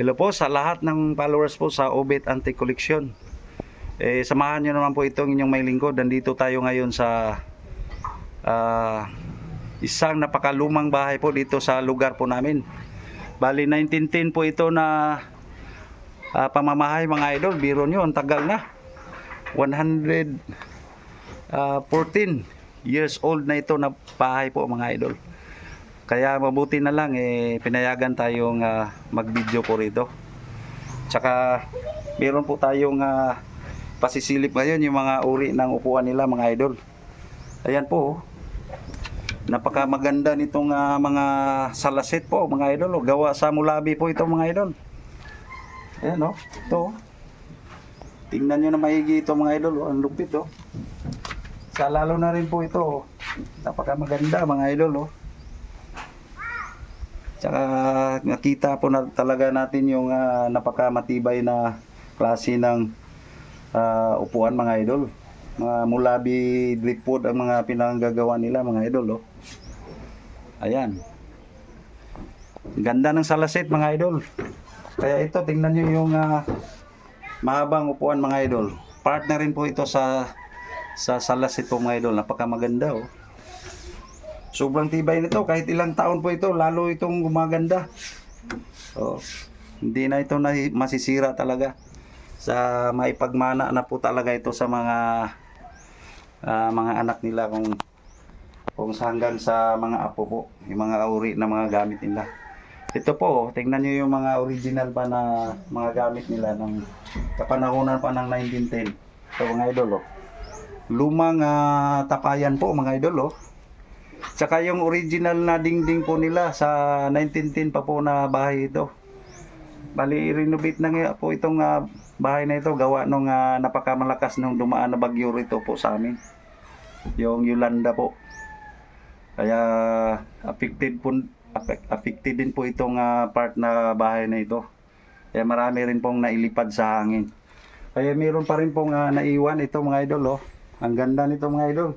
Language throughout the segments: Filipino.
Hello po sa lahat ng followers po sa Obit Anti-Collection. Eh, samahan nyo naman po itong inyong may lingkod. Nandito tayo ngayon sa ah, isang napakalumang bahay po dito sa lugar po namin. Bali 1910 po ito na ah, pamamahay mga idol. Biro nyo, ang tagal na. 114 years old na ito na bahay po mga idol. Kaya mabuti na lang eh pinayagan tayong ah, mag-video po rito. Tsaka meron po tayong ah, pasisilip ngayon yung mga uri ng upuan nila mga idol. Ayan po. oh. Napaka maganda nitong ah, mga salasit po mga idol. oh. Gawa sa mulabi po ito mga idol. Ayan oh. Ito. oh. Tingnan nyo na maigi ito mga idol. Ang lupit oh. Sa lalo na rin po ito. Napaka maganda mga idol oh. Tsaka nakita po na talaga natin yung ah, napakamatibay na klase ng ah, upuan mga idol. Mga mulabi dripwood ang mga pinanggagawa nila mga idol. Oh. Ayan. Ganda ng salasit mga idol. Kaya ito tingnan nyo yung ah, mahabang upuan mga idol. Partner rin po ito sa sa salasit po mga idol. Napakamaganda oh. Sobrang tibay nito kahit ilang taon po ito lalo itong gumaganda. Oh, hindi na ito na masisira talaga. Sa maipagmana na po talaga ito sa mga ah, mga anak nila kung kung hanggang sa mga apo po, yung mga uri na mga gamit nila. Ito po, tingnan niyo yung mga original pa na mga gamit nila ng kapanahonan pa ng 1910. Ito mga idol, oh. Lumang ah, tapayan po mga idol, oh. Tsaka yung original na dingding po nila sa 1910 pa po na bahay ito. Bali, renovate na nga po itong ah, bahay na ito. Gawa nung ah, napakamalakas nung dumaan na bagyo rito po sa amin. Yung Yolanda po. Kaya affected po affect- affected din po itong ah, part na bahay na ito. Kaya marami rin pong nailipad sa hangin. Kaya meron pa rin pong ah, naiwan ito mga idol oh. Ang ganda nito mga idol.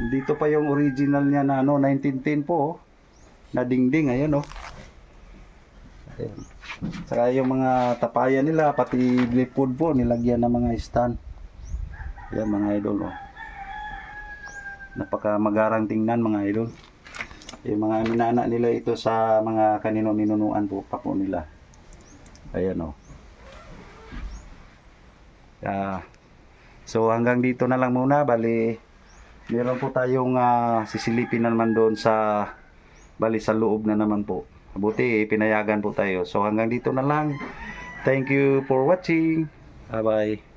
Dito pa yung original niya na ano 1910 po oh. Na dingding ayan oh. Ayan. Saka yung mga tapayan nila pati lipod po nilagyan ng mga stand. Ayan mga idol oh. Napaka magarang tingnan mga idol. Yung mga minana nila ito sa mga kanino ninunuan po pa po nila. Ayan oh. Ah, so hanggang dito na lang muna bali meron po tayong ah, sisilipin na naman doon sa bali sa loob na naman po. Buti pinayagan po tayo. So hanggang dito na lang. Thank you for watching. Bye bye.